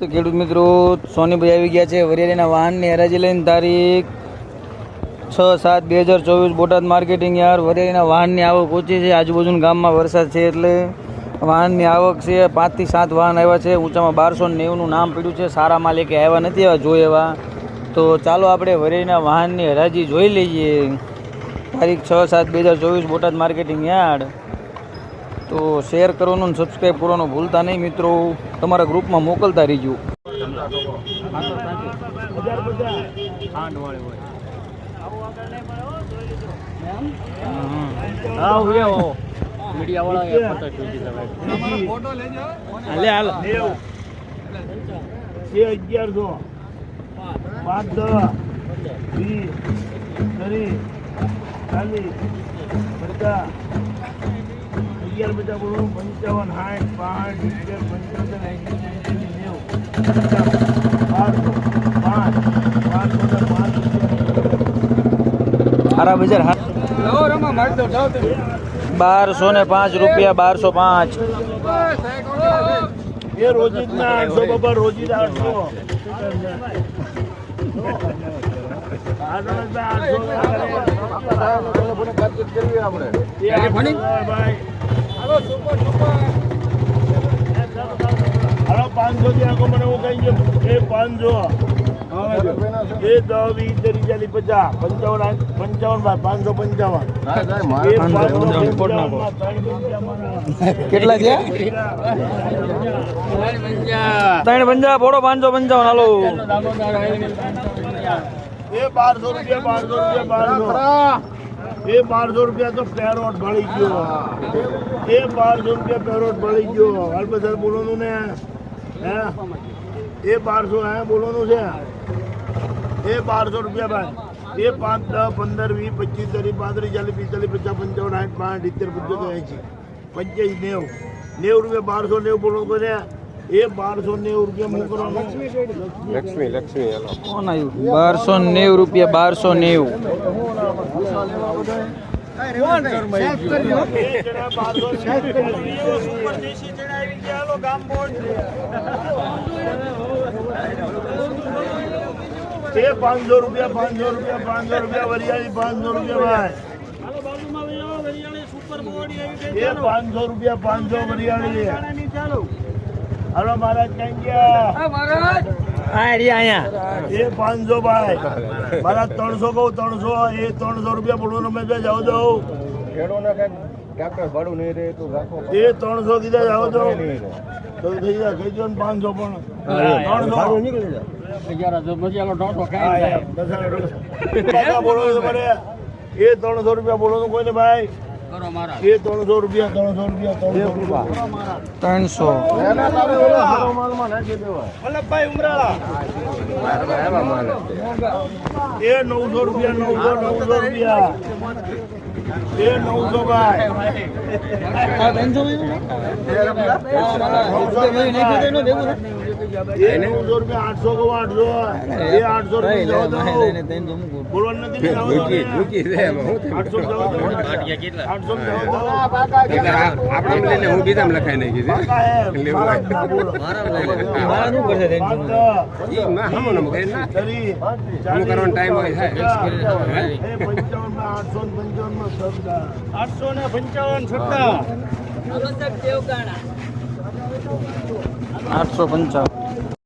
તો ખેડૂત મિત્રો, સોનીભાઈ આવી ગયા છે વરિયાળીના વાહનની હરાજી લઈને. તારીખ છ સાત બે હજાર ચોવીસ બોટાદ માર્કેટિંગ યાર વરિયાળીના વાહનની આવક ઓછી છે. આજુબાજુના ગામમાં વરસાદ છે એટલે વાહનની આવક છે. પાંચથી સાત વાહન આવ્યા છે. ઊંચામાં બારસો નેવુંનું નામ પડ્યું છે. સારા માલ કે આવ્યા નથી આવ્યા જોઈએ એવા. તો ચાલો આપણે વરિયાળીના વાહનની હરાજી જોઈ લઈએ. તારીખ છ સાત બે હજાર ચોવીસ બોટાદ માર્કેટિંગ યાર્ડ. તો શેર કરવાનું અને સબસ્ક્રાઈબ કરવાનું ભૂલતા નહીં મિત્રો. તમારા ગ્રુપમાં મોકલતા રહીજો. અગિયારસો પાંચ દસ વીસ ત્રીસ ચાલીસ પચાસ અગિયાર બધા બોલો પંચાવન સાઠ પાંચ સિત્તેર પંચોતેર એંસી એંસી નેવું પચાસ બારસો પાંચ પાંચસો ને પાંચ હારા બજાર હા બારસો ને પાંચ રૂપિયા બારસો પાંચ એ રોજીના આઠસો બાબા રોજી આઠસો હાલો પાંચસો થી આખો મને હું ગયો. એ પાંચસો. એ દસ વીસ ત્રીસ ચાલીસ પચાસ. પંચાવન પંચાવન બાય પાંચસો પંચાવન. કેટલા થયા? ત્રણ પંજા ફોડો પાંચસો પંચાવન હાલો. એ બારસો રૂપિયા બારસો રૂપિયા બારસો. એ બારસો રૂપિયા તો પેરોટ ભળી ગયો. એ બારસો રૂપિયા પેરોટ ભળી ગયો. હાલ બોલવાનું ને? હે? એ બારસો, હે? બોલવાનું છે? એ બારસો રૂપિયા ભાઈ. એ પાંચ, દસ, પંદર, વીસ, પચીસ, ત્રીસ, પાંત્રીસ, ચાલીસ, પિસ્તાલીસ, પચાસ, પંચાવન, સાઠ પાંચ સિત્તેર, પંચોતેર એંસી પંચ્યાસી, નેવું. નેવું રૂપિયા બારસો, નેવું બોલવાનું છે? એ બારસો નેવું રૂપિયા લક્ષ્મી લક્ષ્મી હેલો. કોણ આવ્યું? બારસો નેવું રૂપિયા બારસો નેવું. એ પાંચસો રૂપિયા પાંચસો રૂપિયા પાંચસો રૂપિયા વરિયાળી પાંચસો રૂપિયા ભાઈ. એ પાંચસો રૂપિયા પાંચસો વરિયાળી. હાલો મહારાજ ક્યાં ગયા અહીંયા. એ પાંચસો ભાઈ. મારા ત્રણસો કહું ત્રણસો એ ત્રણસો રૂપિયા બોલો મેં બે જાવ દઉં ખેડૂને કઈ ટ્રેક્ટર ભાડું નહીં રહે તું રાખો. એ ત્રણસો કીધા જાવ દઉં તો થઈ જાય ને પાંચસો પણ. ત્રણસો. નીકળી જાય. એ ત્રણસો રૂપિયા બોલો કોઈને ભાઈ. એ ત્રણસો રૂપિયા ત્રણસો રૂપિયા ત્રણસો રૂપિયા. ત્રણસો. વલ્લભભાઈ ઉમરાળા. એ નવસો રૂપિયા નવસો નવસો રૂપિયા. એ નવસો ભાઈ? એ લઈને હું બીજામાં લખાઈ નાખી કરવાનો ટાઈમ હોય. આઠસો ને પંચાવન સત્તા આઠસો પંચાવન.